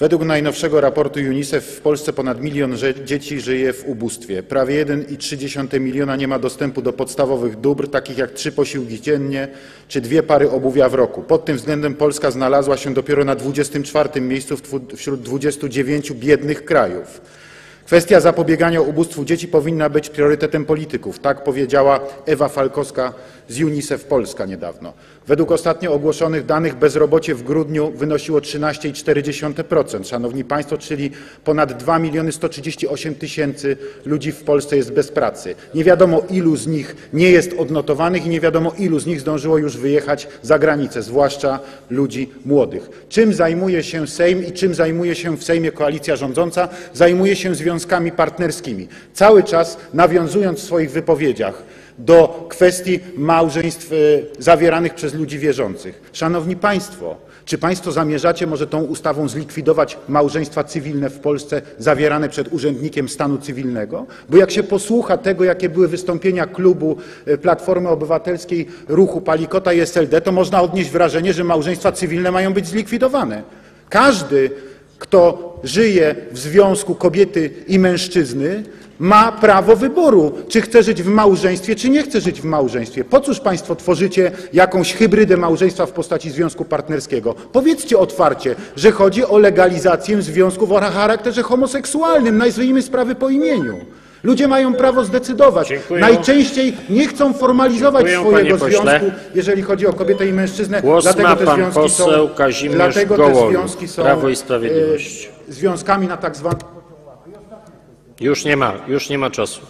Według najnowszego raportu UNICEF w Polsce ponad milion dzieci żyje w ubóstwie. Prawie 1,3 miliona nie ma dostępu do podstawowych dóbr, takich jak trzy posiłki dziennie czy dwie pary obuwia w roku. Pod tym względem Polska znalazła się dopiero na 24 miejscu wśród 29 biednych krajów. Kwestia zapobiegania ubóstwu dzieci powinna być priorytetem polityków. Tak powiedziała Ewa Falkowska z UNICEF Polska niedawno. Według ostatnio ogłoszonych danych bezrobocie w grudniu wynosiło 13,4%. Szanowni Państwo, czyli ponad 2 miliony 138 tysięcy ludzi w Polsce jest bez pracy. Nie wiadomo ilu z nich nie jest odnotowanych i nie wiadomo ilu z nich zdążyło już wyjechać za granicę, zwłaszcza ludzi młodych. Czym zajmuje się Sejm i czym zajmuje się w Sejmie koalicja rządząca? Zajmuje się związkami partnerskimi. Cały czas nawiązując w swoich wypowiedziach do kwestii małżeństw e, zawieranych przez ludzi wierzących. Szanowni Państwo, czy Państwo zamierzacie może tą ustawą zlikwidować małżeństwa cywilne w Polsce zawierane przed urzędnikiem stanu cywilnego? Bo jak się posłucha tego, jakie były wystąpienia klubu e, Platformy Obywatelskiej, Ruchu Palikota i SLD, to można odnieść wrażenie, że małżeństwa cywilne mają być zlikwidowane. Każdy, kto żyje w związku kobiety i mężczyzny, ma prawo wyboru, czy chce żyć w małżeństwie, czy nie chce żyć w małżeństwie. Po cóż Państwo tworzycie jakąś hybrydę małżeństwa w postaci związku partnerskiego? Powiedzcie otwarcie, że chodzi o legalizację związków o charakterze homoseksualnym. Nazwijmy sprawy po imieniu. Ludzie mają prawo zdecydować. Dziękuję. Najczęściej nie chcą formalizować Dziękuję, swojego panie pośle. związku, jeżeli chodzi o kobietę i mężczyznę. Głos dlatego ma te pan związki poseł są, Kazimierz dlatego te związki są Prawo i Sprawiedliwość. e, związkami na tak zwanych Już nie ma, już nie ma czasu.